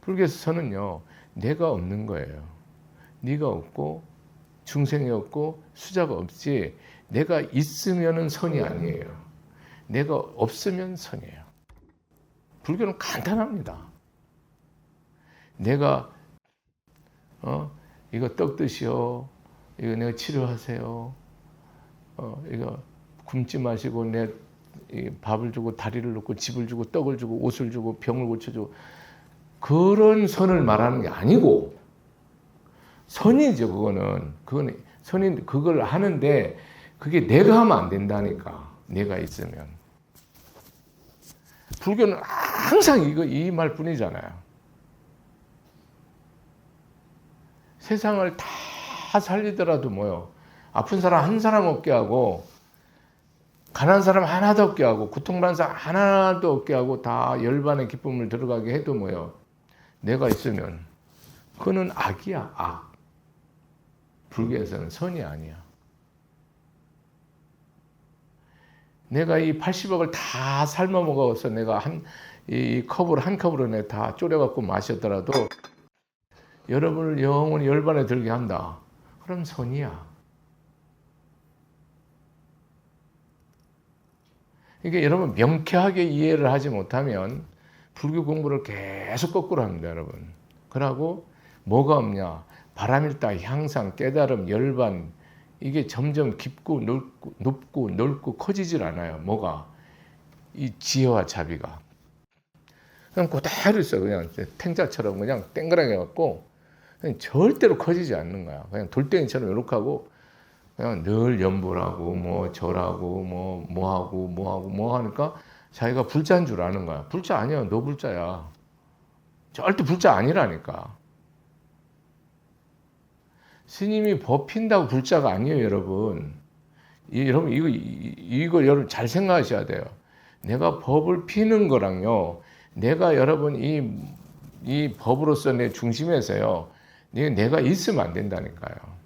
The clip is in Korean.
불교에서 선은요 내가 없는 거예요. 네가 없고 중생이 없고 수자가 없지 내가 있으면은 선이 아니에요. 내가 없으면 선이에요. 불교는 간단합니다. 내가 어 이거 떡 드시오. 이거 내가 치료하세요. 어 이거 굶지 마시고 내이 밥을 주고 다리를 놓고 집을 주고 떡을 주고 옷을 주고 병을 고쳐주고 그런 선을 말하는 게 아니고 선이죠 그거는. 그거는 선인 그걸 하는데 그게 내가 하면 안 된다니까 내가 있으면. 불교는 항상 이거 이 말뿐이잖아요. 세상을 다 살리더라도 뭐요? 아픈 사람 한 사람 없게 하고 가난한 사람 하나도 없게 하고 고통받는 사람 하나도 없게 하고 다 열반의 기쁨을 들어가게 해도 뭐요 내가 있으면 그는 악이야 악 불교에서는 선이 아니야 내가 이 80억을 다 삶아 먹어서 내가 한 이 컵을 한 컵으로 내가 다 졸여 갖고 마셨더라도 여러분을 영원히 열반에 들게 한다. 그럼 선이야. 이게 여러분 명쾌하게 이해를 하지 못하면 불교 공부를 계속 거꾸로 합니다, 여러분. 그러고 뭐가 없냐? 바람일다 향상, 깨달음, 열반 이게 점점 깊고 넓고, 높고 넓고 커지질 않아요. 뭐가? 이 지혜와 자비가. 그냥 그대로 있어. 그냥 탱자처럼 그냥 땡그랗게 갖고 그냥 절대로 커지지 않는 거야. 그냥 돌덩이처럼 이렇게 하고 그냥 늘 연보라고 뭐 절하고 뭐 뭐하고 뭐하고 뭐 하니까 자기가 불자인 줄 아는 거야. 불자 아니야. 너 불자야. 절대 불자 아니라니까. 스님이 법 핀다고 불자가 아니에요, 여러분. 이, 여러분 이거 이, 이거 여러분 잘 생각하셔야 돼요. 내가 법을 피는 거랑요. 내가 여러분 이, 이 법으로서 내 중심에서요. 내가 있으면 안 된다니까요.